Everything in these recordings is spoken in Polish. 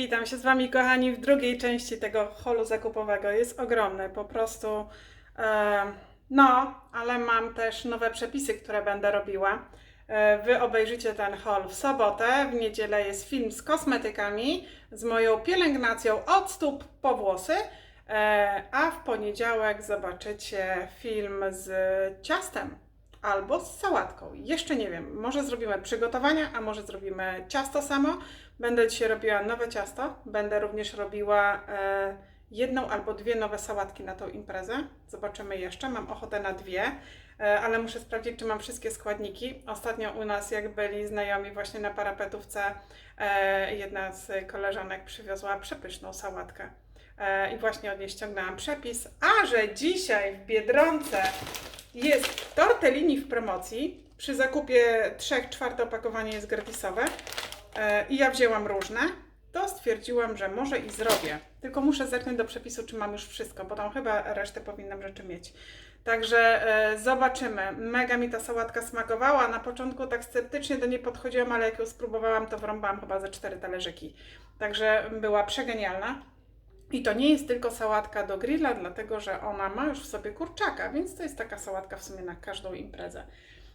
Witam się z Wami, kochani, w drugiej części tego holu zakupowego. Jest ogromny, po prostu. E, no, ale mam też nowe przepisy, które będę robiła. E, wy obejrzycie ten hol w sobotę. W niedzielę jest film z kosmetykami, z moją pielęgnacją od stóp po włosy. E, a w poniedziałek zobaczycie film z ciastem albo z sałatką. Jeszcze nie wiem, może zrobimy przygotowania, a może zrobimy ciasto samo. Będę dzisiaj robiła nowe ciasto. Będę również robiła e, jedną albo dwie nowe sałatki na tą imprezę. Zobaczymy jeszcze. Mam ochotę na dwie, e, ale muszę sprawdzić, czy mam wszystkie składniki. Ostatnio u nas, jak byli znajomi właśnie na parapetówce, e, jedna z koleżanek przywiozła przepyszną sałatkę. E, I właśnie od niej ściągnęłam przepis. A że dzisiaj w Biedronce jest tortellini w promocji. Przy zakupie 3 czwarte opakowanie jest gratisowe. E, I ja wzięłam różne. To stwierdziłam, że może i zrobię. Tylko muszę zerknąć do przepisu, czy mam już wszystko, bo tam chyba resztę powinnam rzeczy mieć. Także e, zobaczymy. Mega mi ta sałatka smakowała. Na początku tak sceptycznie do niej podchodziłam, ale jak ją spróbowałam, to wrąbałam chyba ze cztery talerzyki. Także była przegenialna. I to nie jest tylko sałatka do grilla, dlatego że ona ma już w sobie kurczaka, więc to jest taka sałatka w sumie na każdą imprezę.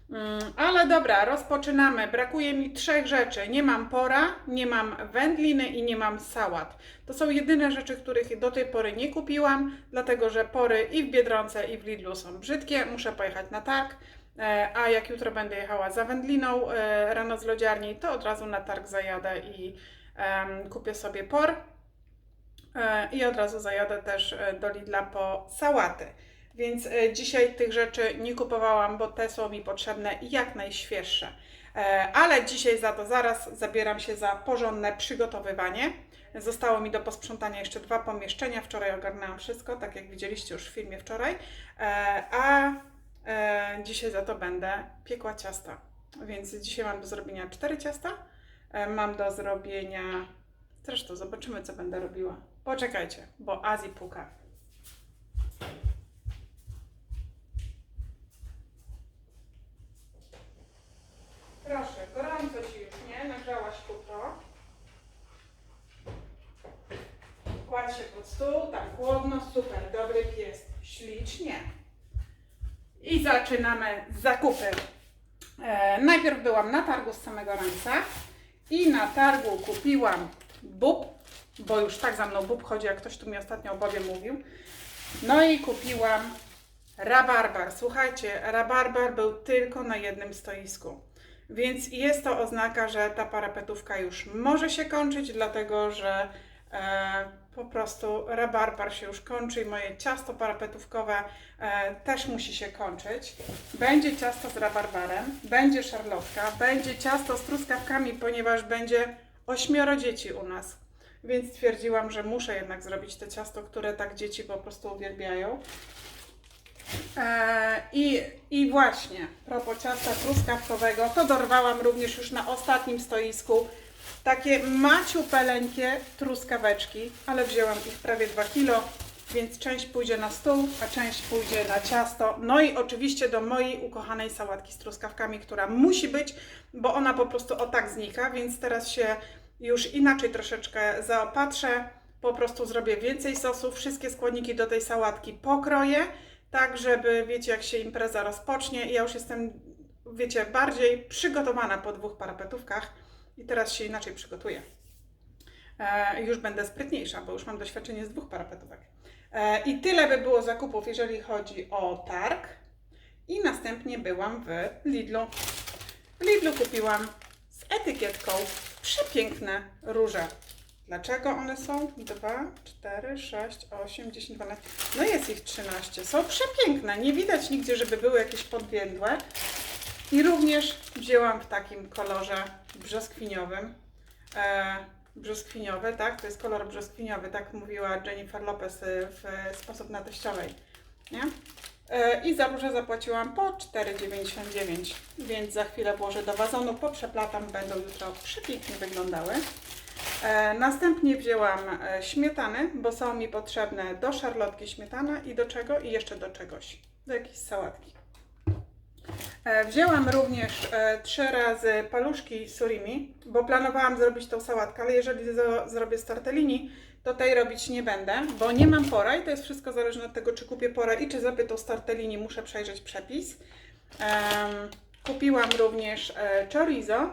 Mm, ale dobra, rozpoczynamy. Brakuje mi trzech rzeczy. Nie mam pora, nie mam wędliny i nie mam sałat. To są jedyne rzeczy, których do tej pory nie kupiłam, dlatego że pory i w Biedronce i w Lidlu są brzydkie. Muszę pojechać na targ. E, A jak jutro będę jechała za wędliną e, rano z lodziarni, to od razu na targ zajadę i kupię sobie por. E, I od razu zajadę też e, do Lidla po sałaty. Więc e, dzisiaj tych rzeczy nie kupowałam, bo te są mi potrzebne jak najświeższe. Ale dzisiaj za to zaraz zabieram się za porządne przygotowywanie. Zostało mi do posprzątania jeszcze dwa pomieszczenia. Wczoraj ogarnęłam wszystko, tak jak widzieliście już w filmie wczoraj. A dzisiaj za to będę piekła ciasta. Więc dzisiaj mam do zrobienia cztery ciasta. Mam do zrobienia Zresztą zobaczymy, co będę robiła. Poczekajcie, bo Azji puka. Proszę, gorąco ci już, nie? Nagrzałaś kupro. Kładź się pod stół, tak chłodno, super, dobry pies, ślicznie. I zaczynamy zakupy. E, najpierw byłam na targu z samego rańca i na targu kupiłam bób, bo już tak za mną bób chodzi, jak ktoś tu mi ostatnio o bobie mówił. No i kupiłam rabarbar. Słuchajcie, rabarbar był tylko na jednym stoisku. Więc jest to oznaka, że ta parapetówka już może się kończyć, dlatego że e, po prostu rabarbar się już kończy i moje ciasto parapetówkowe e, też musi się kończyć. Będzie ciasto z rabarbarem, będzie szarlotka, będzie ciasto z truskawkami, ponieważ będzie ośmioro dzieci u nas. Więc stwierdziłam, że muszę jednak zrobić to ciasto, które tak dzieci po prostu uwielbiają. E, I, I właśnie, propos ciasta truskawkowego, to dorwałam również już na ostatnim stoisku takie maciupelenkie truskaweczki, ale wzięłam ich prawie 2 kilo, więc część pójdzie na stół, a część pójdzie na ciasto. No i oczywiście do mojej ukochanej sałatki z truskawkami, która musi być, bo ona po prostu o tak znika, więc teraz się już inaczej troszeczkę zaopatrzę. Po prostu zrobię więcej sosu, wszystkie składniki do tej sałatki pokroję, tak żeby, wiecie, jak się impreza rozpocznie ja już jestem, wiecie, bardziej przygotowana po dwóch parapetówkach i teraz się inaczej przygotuję. E, już będę sprytniejsza, bo już mam doświadczenie z dwóch parapetówek. E, I tyle by było zakupów, jeżeli chodzi o targ. I następnie byłam w Lidlu. W Lidlu kupiłam z etykietką przepiękne róże. Dlaczego one są? 2, 4, 6, 8, 10, 12. No jest ich 13. Są przepiękne. Nie widać nigdzie, żeby były jakieś podwiędłe. I również wzięłam w takim kolorze brzoskwiniowym. E, brzoskwiniowy, tak? To jest kolor brzoskwiniowy, tak mówiła Jennifer Lopez y, w sposób na teściowej. Nie? E, I za róże zapłaciłam po 4,99, więc za chwilę włożę do wazonu, poprzeplatam, będą jutro przepięknie wyglądały. E, następnie wzięłam e, śmietany, bo są mi potrzebne do szarlotki śmietana i do czego? I jeszcze do czegoś, do jakiejś sałatki. E, Wzięłam również e, trzy razy paluszki surimi, bo planowałam zrobić tą sałatkę, ale jeżeli zrobię z tortellini, to tej robić nie będę, bo nie mam pora i to jest wszystko zależne od tego, czy kupię pora i czy zrobię tą z tortellini, muszę przejrzeć przepis. Kupiłam również e, chorizo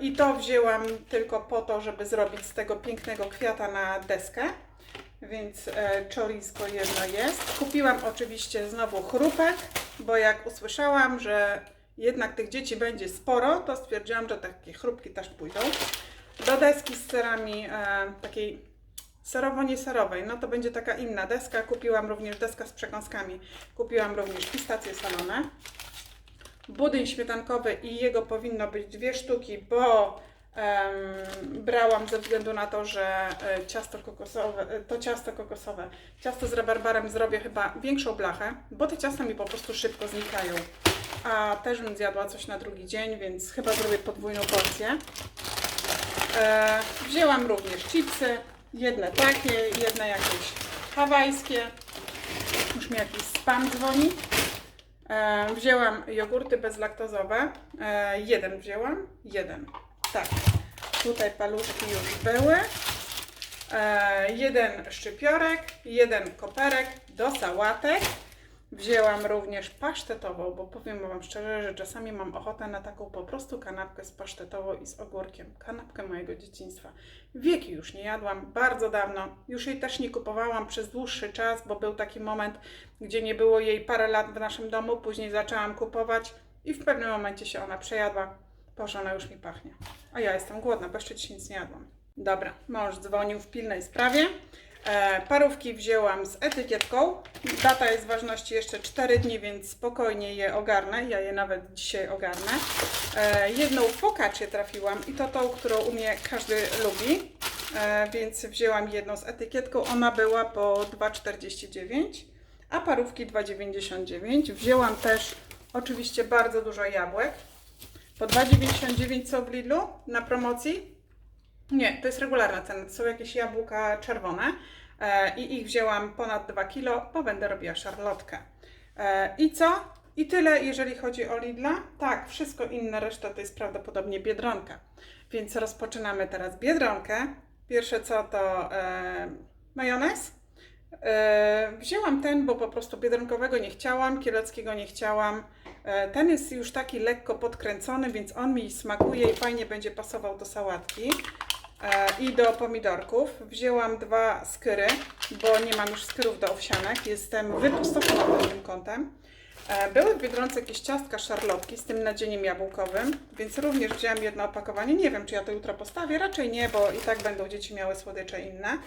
i to wzięłam tylko po to, żeby zrobić z tego pięknego kwiata na deskę. Więc e, jedno jest. Kupiłam oczywiście znowu chrupek, bo jak usłyszałam, że jednak tych dzieci będzie sporo, to stwierdziłam, że takie chrupki też pójdą. Do deski z serami e, takiej serowo-nieserowej, no to będzie taka inna deska. Kupiłam również deskę z przekąskami. Kupiłam również pistacje solone. Budyń śmietankowy i jego powinno być dwie sztuki, bo em, brałam ze względu na to, że e, ciasto kokosowe, e, to ciasto kokosowe, ciasto z rabarbarem zrobię chyba większą blachę, bo te ciasta mi po prostu szybko znikają. A też bym zjadła coś na drugi dzień, więc chyba zrobię podwójną porcję. E, wzięłam również chipsy, jedne takie, jedne jakieś hawajskie. Już mi jakiś spam dzwoni. E, wzięłam jogurty bezlaktozowe. E, jeden wzięłam. Jeden. Tak. Tutaj paluszki już były. E, jeden szczypiorek, jeden koperek do sałatek. Wzięłam również pasztetową, bo powiem Wam szczerze, że czasami mam ochotę na taką po prostu kanapkę z pasztetową i z ogórkiem. Kanapkę mojego dzieciństwa. Wieki już nie jadłam, bardzo dawno. Już jej też nie kupowałam przez dłuższy czas, bo był taki moment, gdzie nie było jej parę lat w naszym domu. Później zaczęłam kupować i w pewnym momencie się ona przejadła. Boże, ona już mi pachnie. A ja jestem głodna, bo jeszcze dzisiaj nic nie jadłam. Dobra, mąż dzwonił w pilnej sprawie. E, parówki wzięłam z etykietką. Data jest ważności jeszcze 4 dni, więc spokojnie je ogarnę. Ja je nawet dzisiaj ogarnę. E, jedną focaccię trafiłam i to tą, którą u mnie każdy lubi. E, więc wzięłam jedną z etykietką. Ona była po 2,49, a parówki 2,99. Wzięłam też oczywiście bardzo dużo jabłek. Po 2,99 są w Lidlu na promocji. Nie, to jest regularna cena. To są jakieś jabłka czerwone e, i ich wzięłam ponad 2 kg, bo będę robiła szarlotkę. E, I co? I tyle, jeżeli chodzi o Lidla. Tak, wszystko inne, reszta to jest prawdopodobnie biedronka. Więc rozpoczynamy teraz biedronkę. Pierwsze co to e, majonez. E, wzięłam ten, bo po prostu biedronkowego nie chciałam, kieleckiego nie chciałam. E, ten jest już taki lekko podkręcony, więc on mi smakuje i fajnie będzie pasował do sałatki e, i do pomidorków. Wzięłam dwa skyry, bo nie mam już skyrów do owsianek. Jestem wypustoszona pod tym kątem. E, Były w Biedronce jakieś ciastka szarlotki z tym nadzieniem jabłkowym, więc również wzięłam jedno opakowanie. Nie wiem, czy ja to jutro postawię, raczej nie, bo i tak będą dzieci miały słodycze inne.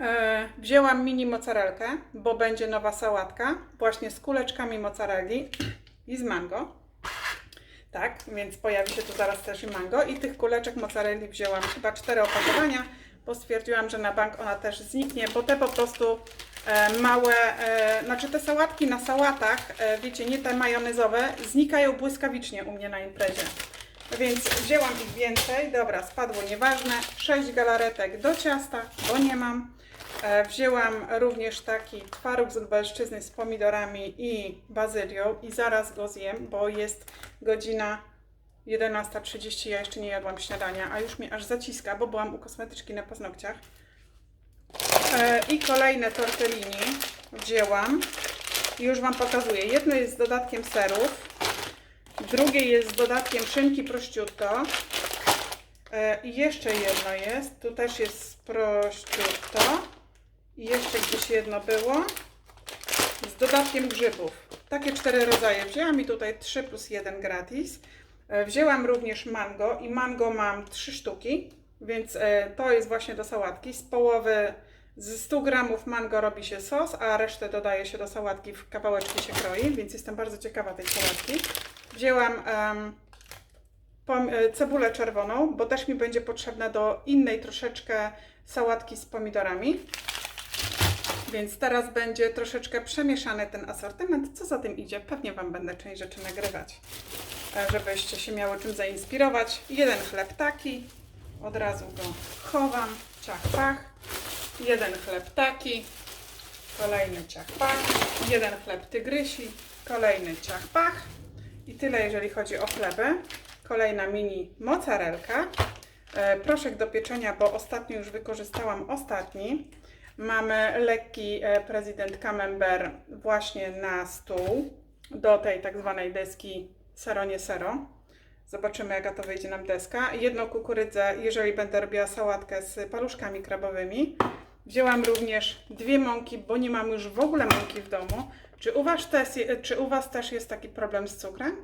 E, Wzięłam mini mozzarelkę, bo będzie nowa sałatka, właśnie z kuleczkami mozzarelli i z mango. Tak, więc pojawi się tu zaraz też i mango. I tych kuleczek mozzarelli wzięłam chyba cztery opakowania, bo stwierdziłam, że na bank ona też zniknie, bo te po prostu e, małe, e, znaczy te sałatki na sałatach, wiecie, nie te majonezowe, znikają błyskawicznie u mnie na imprezie. Więc wzięłam ich więcej, dobra, spadło nieważne, 6 galaretek do ciasta, bo nie mam. E, Wzięłam również taki twaróg z Lubelszczyzny z pomidorami i bazylią i zaraz go zjem, bo jest godzina 11.30, ja jeszcze nie jadłam śniadania, a już mnie aż zaciska, bo byłam u kosmetyczki na paznokciach. E, I kolejne tortellini wzięłam i już Wam pokazuję. Jedno jest z dodatkiem serów, drugie jest z dodatkiem szynki prosciutto E, I jeszcze jedno jest, tu też jest prosciutto. I jeszcze gdzieś jedno było z dodatkiem grzybów. Takie cztery rodzaje wzięłam i tutaj 3 plus 1 gratis. E, Wzięłam również mango i mango mam 3 sztuki, więc e, to jest właśnie do sałatki. Z połowy, z 100 gramów mango robi się sos, a resztę dodaje się do sałatki, w kawałeczki się kroi, więc jestem bardzo ciekawa tej sałatki. Wzięłam e, cebulę czerwoną, bo też mi będzie potrzebna do innej troszeczkę sałatki z pomidorami. Więc teraz będzie troszeczkę przemieszany ten asortyment. Co za tym idzie? Pewnie Wam będę część rzeczy nagrywać, e, żebyście się miały czym zainspirować. Jeden chleb taki, od razu go chowam, ciach pach. Jeden chleb taki, kolejny ciach pach. Jeden chleb tygrysi, Kolejny ciach-pach. I tyle, jeżeli chodzi o chleby. Kolejna mini mozzarelka. E, proszek do pieczenia, bo ostatnio już wykorzystałam ostatni. Mamy lekki e, prezydent camembert właśnie na stół do tej tak zwanej deski sero nie sero. Zobaczymy jaka to wyjdzie nam deska. Jedną kukurydzę, jeżeli będę robiła sałatkę z paluszkami krabowymi. Wzięłam również dwie mąki, bo nie mam już w ogóle mąki w domu. Czy u, was też, czy u Was też jest taki problem z cukrem?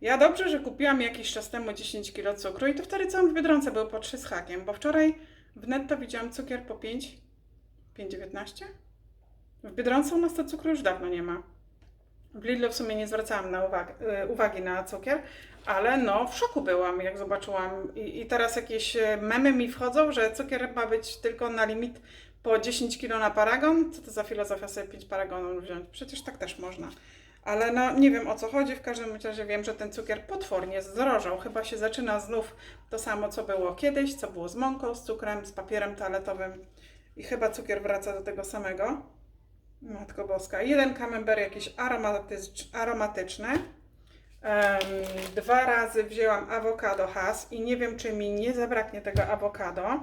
Ja dobrze, że kupiłam jakiś czas temu 10 kg cukru i to wtedy całym w Biedronce był po 3 z hakiem, bo wczoraj w netto widziałam cukier po 5, 5,19? W Biedronce u nas to cukru już dawno nie ma. W Lidlu w sumie nie zwracałam na uwagi, uwagi na cukier, ale no w szoku byłam, jak zobaczyłam. I, I teraz jakieś e, memy mi wchodzą, że cukier ma być tylko na limit po 10 kg na paragon. Co to za filozofia sobie 5 paragonów wziąć? Przecież tak też można. Ale no nie wiem o co chodzi, w każdym razie wiem, że ten cukier potwornie zdrożał. Chyba się zaczyna znów to samo, co było kiedyś, co było z mąką, z cukrem, z papierem toaletowym. I chyba cukier wraca do tego samego. Matko Boska. Jeden camembert jakiś aromatycz, aromatyczny. Em, dwa razy wzięłam awokado has i nie wiem, czy mi nie zabraknie tego awokado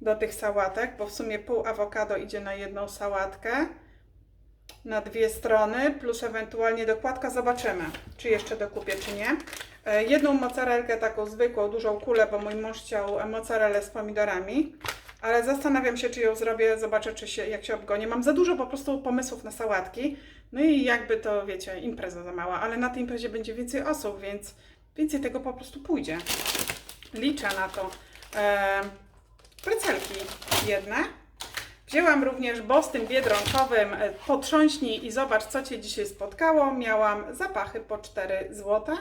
do tych sałatek, bo w sumie pół awokado idzie na jedną sałatkę, na dwie strony, plus ewentualnie dokładka. Zobaczymy, czy jeszcze dokupię, czy nie. E, Jedną mozzarelkę, taką zwykłą, dużą kulę, bo mój mąż chciał mozzarellę z pomidorami. Ale zastanawiam się, czy ją zrobię, zobaczę, czy się, jak się obgonię. Mam za dużo po prostu pomysłów na sałatki. No i jakby to, wiecie, impreza za mała, ale na tej imprezie będzie więcej osób, więc więcej tego po prostu pójdzie. Liczę na to. E, precelki jedne. Wzięłam również, bo tym biedronkowym e, potrząśnij i zobacz, co Cię dzisiaj spotkało. Miałam zapachy po 4 zł.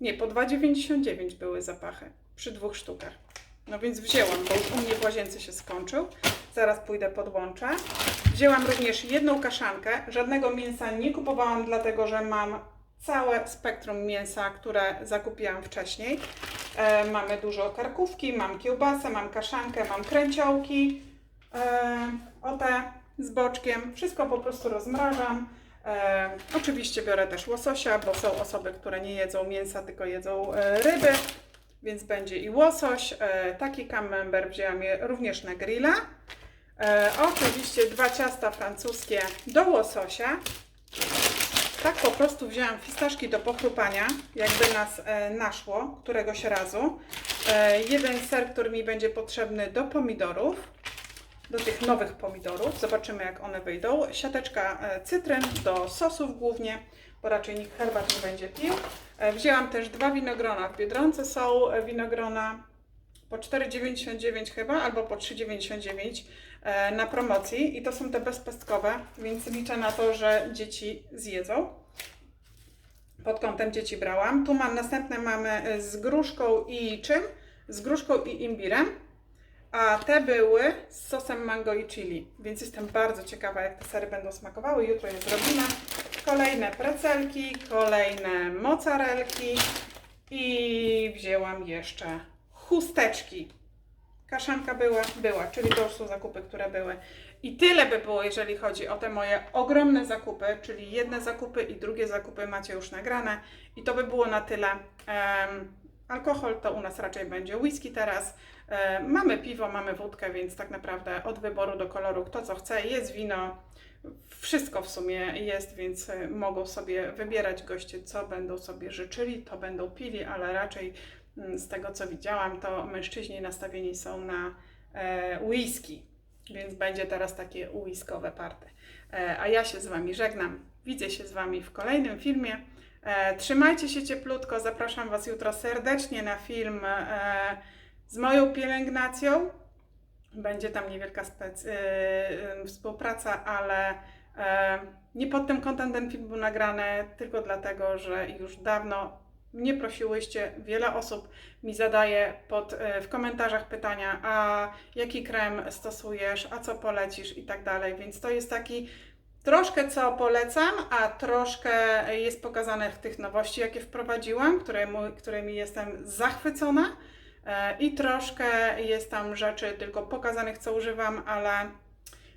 Nie, po 2,99 były zapachy przy dwóch sztukach. No więc wzięłam, bo u mnie w łazience się skończył. Zaraz pójdę podłączę. Wzięłam również jedną kaszankę. Żadnego mięsa nie kupowałam, dlatego że mam całe spektrum mięsa, które zakupiłam wcześniej. E, mamy dużo karkówki, mam kiełbasę, mam kaszankę, mam kręciołki. E, o te z boczkiem. Wszystko po prostu rozmrażam. E, oczywiście biorę też łososia, bo są osoby, które nie jedzą mięsa, tylko jedzą e, ryby. Więc będzie i łosoś. E, taki camembert wzięłam je również na grilla. E, oczywiście dwa ciasta francuskie do łososia. Tak po prostu wzięłam fistaszki do pochrupania, jakby nas e, naszło któregoś razu. Jeden ser, który mi będzie potrzebny do pomidorów, do tych nowych pomidorów. Zobaczymy jak one wyjdą. Siateczka e, cytryn do sosów głównie, bo raczej nikt herbat nie będzie pił. E, wzięłam też dwa winogrona. W Biedronce są e, winogrona po 4,99 chyba, albo po 3,99 e, na promocji i to są te bezpestkowe, więc liczę na to, że dzieci zjedzą. Pod kątem dzieci brałam. Tu mam następne mamy z gruszką i czym? Z gruszką i imbirem. A te były z sosem mango i chili, więc jestem bardzo ciekawa, jak te sery będą smakowały. Jutro je zrobimy. Kolejne precelki, kolejne mozzarelki i wzięłam jeszcze chusteczki. Kaszanka była, była, czyli to już są zakupy, które były. I tyle by było, jeżeli chodzi o te moje ogromne zakupy, czyli jedne zakupy i drugie zakupy macie już nagrane. I to by było na tyle. Alkohol to u nas raczej będzie whisky teraz. E, mamy piwo, mamy wódkę, więc tak naprawdę od wyboru do koloru kto co chce. Jest wino, wszystko w sumie jest, więc e, mogą sobie wybierać goście, co będą sobie życzyli, to będą pili, ale raczej mm, z tego co widziałam, to mężczyźni nastawieni są na e, whisky, więc będzie teraz takie whiskowe party. A ja się z Wami żegnam. Widzę się z Wami w kolejnym filmie. E, trzymajcie się cieplutko. Zapraszam Was jutro serdecznie na film e, z moją pielęgnacją. Będzie tam niewielka y, współpraca, ale e, nie pod tym kątem ten film był nagrany, tylko dlatego, że już dawno mnie prosiłyście, wiele osób mi zadaje pod, e, w komentarzach pytania, a jaki krem stosujesz, a co polecisz i tak dalej, więc to jest taki troszkę co polecam, a troszkę jest pokazane w tych nowości, jakie wprowadziłam, któremu, którymi jestem zachwycona. E, I troszkę jest tam rzeczy tylko pokazanych, co używam, ale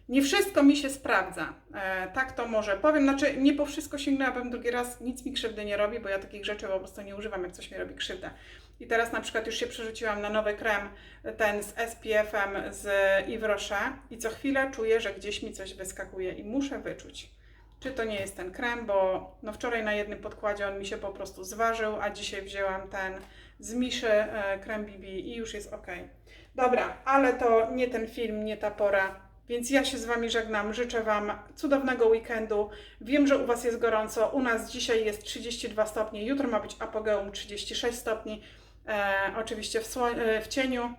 Nie wszystko mi się sprawdza. E, tak to może powiem. Znaczy, nie po wszystko sięgnęłabym drugi raz, nic mi krzywdy nie robi, bo ja takich rzeczy po prostu nie używam, jak coś mi robi krzywdę. I teraz na przykład już się przerzuciłam na nowy krem, ten z SPF-em z Yves Rocher i co chwilę czuję, że gdzieś mi coś wyskakuje i muszę wyczuć. Czy to nie jest ten krem, bo no wczoraj na jednym podkładzie on mi się po prostu zważył, a dzisiaj wzięłam ten z Miszy e, krem BB i już jest ok. Dobra, ale to nie ten film, nie ta pora. Więc ja się z Wami żegnam. Życzę Wam cudownego weekendu. Wiem, że u Was jest gorąco. U nas dzisiaj jest 32 stopnie. Jutro ma być apogeum 36 stopni. E, oczywiście w, e, w cieniu,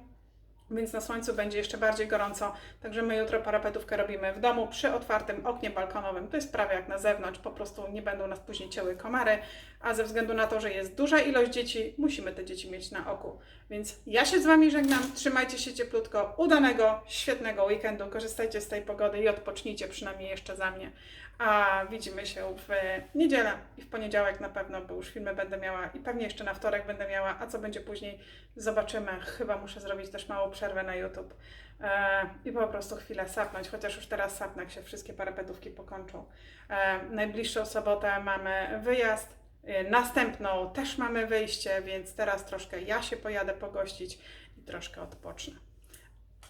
więc na słońcu będzie jeszcze bardziej gorąco. Także my jutro parapetówkę robimy w domu przy otwartym oknie balkonowym. To jest prawie jak na zewnątrz. Po prostu nie będą nas później cięły komary. A ze względu na to, że jest duża ilość dzieci, musimy te dzieci mieć na oku. Więc ja się z Wami żegnam. Trzymajcie się cieplutko. Udanego, świetnego weekendu. Korzystajcie z tej pogody i odpocznijcie przynajmniej jeszcze za mnie. A widzimy się w niedzielę i w poniedziałek na pewno, bo już filmy będę miała i pewnie jeszcze na wtorek będę miała. A co będzie później, zobaczymy. Chyba muszę zrobić też małą przerwę na YouTube. E, I po prostu chwilę sapnąć, chociaż już teraz sapnę, jak się wszystkie parapetówki pokończą. E, najbliższą sobotę mamy wyjazd. Y, Następną też mamy wyjście, więc teraz troszkę ja się pojadę pogościć i troszkę odpocznę.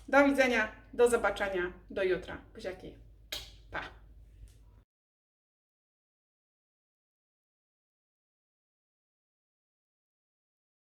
Do widzenia, do zobaczenia, do jutra. Buziaki.